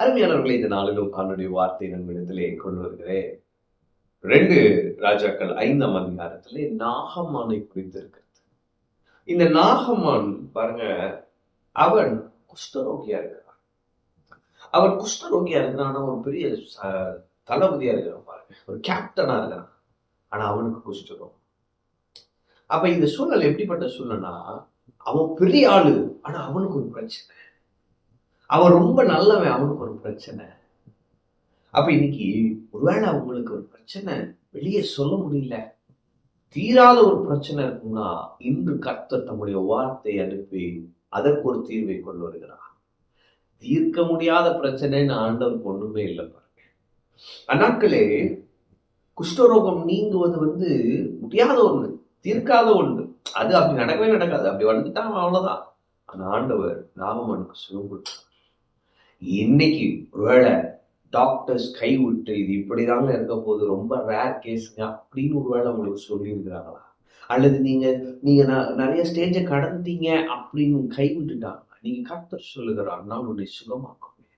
அருமையானவர்களை இந்த நாளிலும் அவனுடைய வார்த்தை நம்மிடத்திலே கொண்டு வருகிறேன். ரெண்டு ராஜாக்கள் ஐந்தாம் அதிகாரத்திலே நாகமானை குறித்து இருக்கிறது இந்த நாகமான் பாருங்க அவன் குஷ்டரோகியா இருக்கிறான். அவன் குஷ்டரோகியா இருக்கிறான் ஆனா ஒரு பெரிய தளபதியா இருக்கிறான் பாருங்க. ஒரு கேப்டனா இருக்கிறான். ஆனா அவனுக்கு குஷ்டரோகம். அப்ப இந்த சூழல் எப்படிப்பட்ட சூழல்னா அவன் பெரிய ஆளு ஆனா அவனுக்கு ஒரு பிரச்சனை. அவன் ரொம்ப நல்லவன் அவனுக்கு ஒரு பிரச்சனை. அப்ப இன்னைக்கு ஒருவேளை அவங்களுக்கு ஒரு பிரச்சனை வெளியே சொல்ல முடியல. தீராத ஒரு பிரச்சனை இருக்குன்னா இன்று கர்த்தர் தம்முடைய வார்த்தை அனுப்பி அதற்கு ஒரு தீர்வை கொண்டு வருகிறார். தீர்க்க முடியாத பிரச்சனைன்னு ஆண்டவருக்கு ஒண்ணுமே இல்லை பாருங்க. அந்நாட்களே குஷ்டரோகம் நீங்குவது வந்து முடியாத ஒண்ணு தீர்க்காத ஒண்ணு. அது அப்படி நடக்கவே நடக்காது. அப்படி வந்துட்டா அவ்வளவுதான். ஆனா ஆண்டவர் நாகமனுக்கு சுகம் கொடுத்தார். இன்னைக்கு ஒருவேளை டாக்டர்ஸ் கைவிட்டு இது இப்படிதாங்க இருக்க போது ரொம்ப ரேர் கேஸுங்க அப்படின்னு ஒருவேளை உங்களுக்கு சொல்லியிருக்கிறாங்களா? அல்லது நீங்க நீங்க நான் நிறைய ஸ்டேஜை கடந்தீங்க அப்படின்னு கைவிட்டுட்டாங்க நீங்க கர்த்தர் சொல்லுகிறார் நான் உன்னை சுகமாக்குவேன்.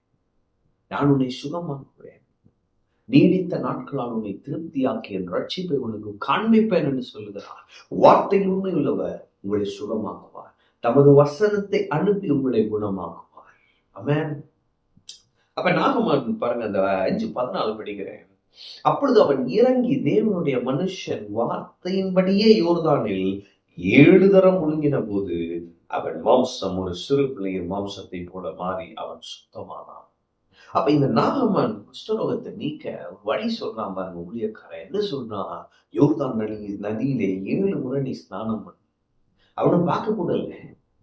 நான் உன்னை சுகமாக்குவேன். நீடித்த நாட்களால் உன்னை திருப்தியாக்கி என் ரட்சிப்பை உனக்கு காண்பிப்பேன் என்று சொல்லுகிறார். வார்த்தை உண்மை உள்ளவர் உங்களை சுகமாக்குவார். தமது வசனத்தை அனுப்பி உங்களை குணமாக்குவார். அமேன் அப்ப நாகமான் பாருங்க அந்த அஞ்சு பதினாலு படிக்கிறேன். அப்பொழுது அவன் இறங்கி தேவனுடைய மனுஷன் வார்த்தையின்படியே யோர்தானில் ஏழு தரம் முழுங்கின போது அவன் மாம்சம் ஒரு சிறு பிள்ளையின் மாம்சத்தை போல மாறி அவன் சுத்தமானான். அப்ப இந்த நாகமான் குஷ்டரோகத்தை நீக்க வழி சொல்றான் பாருங்க ஊழியக்காரன். என்ன சொல்றான்? யோர்தான் நதி நதியிலே ஏழு முறை நீ ஸ்நானம் பண்ணு. அவனை பார்க்க கூட இல்லை.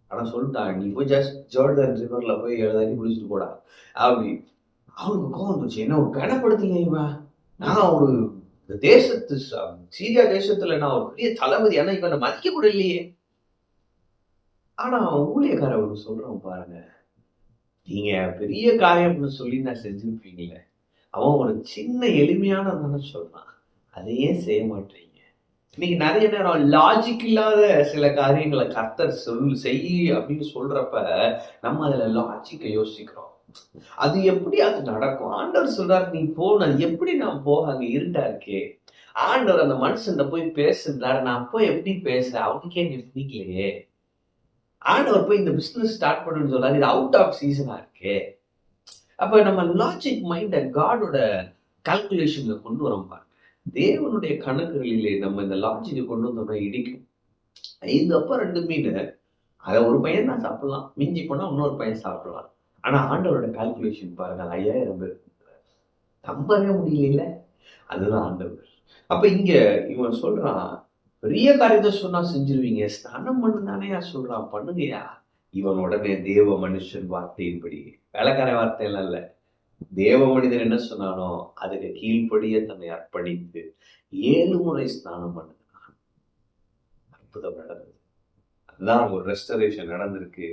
ஆனா சொல்லிட்டான் நீ போய் ஜஸ்ட் ஜோர்டன் ரிவர்ல போய் எழுதாடி குளிச்சுட்டு போடா. அப்படி அவனுக்கு கோவம் வந்துச்சு என்ன ஒரு கனப்படுத்தலையே இவன் நான் ஒரு இந்த தேசத்து சீரியா தேசத்துல நான் ஒரு பெரிய தளபதி ஆனா இவனை மதிக்க கூட இல்லையே. ஆனா அவன் ஊழியக்காரன் ஒன்று சொல்றான் பாருங்க. நீங்க பெரிய காரியம்னு சொல்லி நான் செஞ்சிருப்பீங்களே. அவன் ஒரு சின்ன எளிமையான சொல்றான். அதையே செய்ய மாட்டீங்க. இன்னைக்கு நிறைய நேரம் லாஜிக் இல்லாத சில காரியங்களை கர்த்தர் சொல் செய் அப்படின்னு சொல்றப்ப நம்ம அதுல லாஜிக்கை யோசிக்கிறோம். அது எப்படி அது நடக்கும்? ஆண்டவர் சொல்றாரு நீ போன எப்படி நான் போக அங்க இருட்டா இருக்கே? ஆண்டவர் அந்த மனுஷன் போய் பேசுறாரு நான் போய் எப்படி பேச? அவனுக்கே நீ பிடிக்கலையே ஆண்டவர் போய் இந்த பிசினஸ் ஸ்டார்ட் பண்ணுன்னு சொல்றாரு இது அவுட் ஆஃப் சீசனா இருக்கே. அப்ப நம்ம லாஜிக் மைண்ட காடோட கால்குலேஷன்ல கொண்டு வரோம் பாருங்க. தேவனுடைய கணக்குகளிலே நம்ம இந்த லாஜிக்கு கொண்டு வந்தோம்னா இடிக்கும். ஐந்து அப்ப ரெண்டு மீன். அதை ஒரு பையன் தான் சாப்பிடலாம். மிஞ்சி போனா இன்னொரு பையன் சாப்பிடலாம். ஆனா ஆண்டவரோட கால்குலேஷன் பாருங்க அது ஐயாயிரம் பேர். நம்பவே முடியல அதுதான் ஆண்டவர். அப்ப இங்க இவன் சொல்றான் பெரிய காரியத்தை சொன்னா செஞ்சிருவீங்க. ஸ்நானம் பண்ணு தானேயா சொல்றான். பண்ணுங்கயா இவன் உடனே தேவ மனுஷன் வார்த்தையின்படி. வேலைக்கார வார்த்தை எல்லாம் தேவ மனிதன் என்ன சொன்னானோ அதுக்கு கீழ்ப்படியே தன்னை அர்ப்பணித்து ஏழு முறை ஸ்நானம் பண்ணுகிறான் அற்புதம் நடந்தது. அதுதான் ஒரு ரெஸ்டரேஷன் நடந்திருக்கு.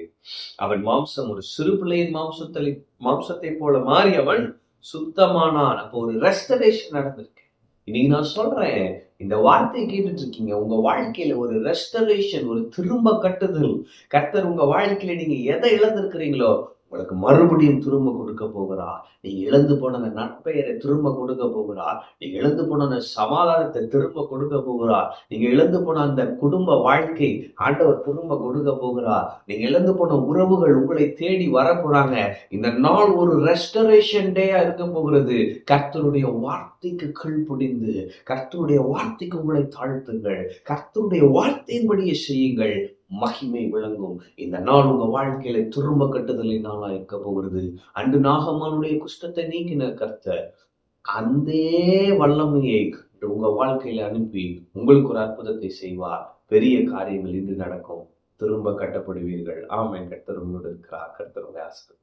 அவன் மாம்சம் ஒரு சிறு பிள்ளையின் மாம்சத்தை மாம்சத்தை போல மாறி அவன் சுத்தமானான். அப்போ ஒரு ரெஸ்டரேஷன் நடந்திருக்கு. இன்னைக்கு நான் சொல்றேன் இந்த வார்த்தையை கேட்டுட்டு இருக்கீங்க உங்க வாழ்க்கையில ஒரு ரெஸ்டரேஷன் ஒரு திரும்ப கட்டுதல். கர்த்தர் உங்க வாழ்க்கையில நீங்க எதை இழந்திருக்கிறீங்களோ உங்களுக்கு மறுபடியும் திரும்ப கொடுக்க போகிறார். நீ இழந்து போன அந்த நட்பெயரை திரும்ப கொடுக்க போகிறார். நீ இழந்து போன அந்த சமாதானத்தை திரும்ப கொடுக்க போகிறார். நீங்க இழந்து போன அந்த குடும்ப வாழ்க்கை ஆண்டவர் திரும்ப கொடுக்க போகிறார். நீங்க இழந்து போன உறவுகள் உங்களை தேடி வர போறாங்க. இந்த நாள் ஒரு ரெஸ்டரேஷன் டேயா இருக்க போகிறது. கர்த்தருடைய வார்த்தைக்கு கீழ்ப்படிந்து கர்த்தருடைய வார்த்தைக்கு உங்களை தாழ்த்துங்கள். கர்த்தருடைய வார்த்தையின்படியே செய்யுங்கள். மகிமை விளங்கும். இந்த நாள் உங்க வாழ்க்கையில திரும்ப கட்டுதலை நாளா இருக்க போகிறது. அன்று நாகமானுடைய குஷ்டத்தை நீக்கின கர்த்த அந்த வல்லமையை உங்க வாழ்க்கையில அனுப்பி உங்களுக்கு ஒரு அற்புதத்தை செய்வார். பெரிய காரியங்கள் இன்று நடக்கும். திரும்ப கட்டப்படுவீர்கள். ஆமாம் கர்த்தர் உங்களோடு இருக்கிறார். கர்த்தருடைய ஆசிரியர்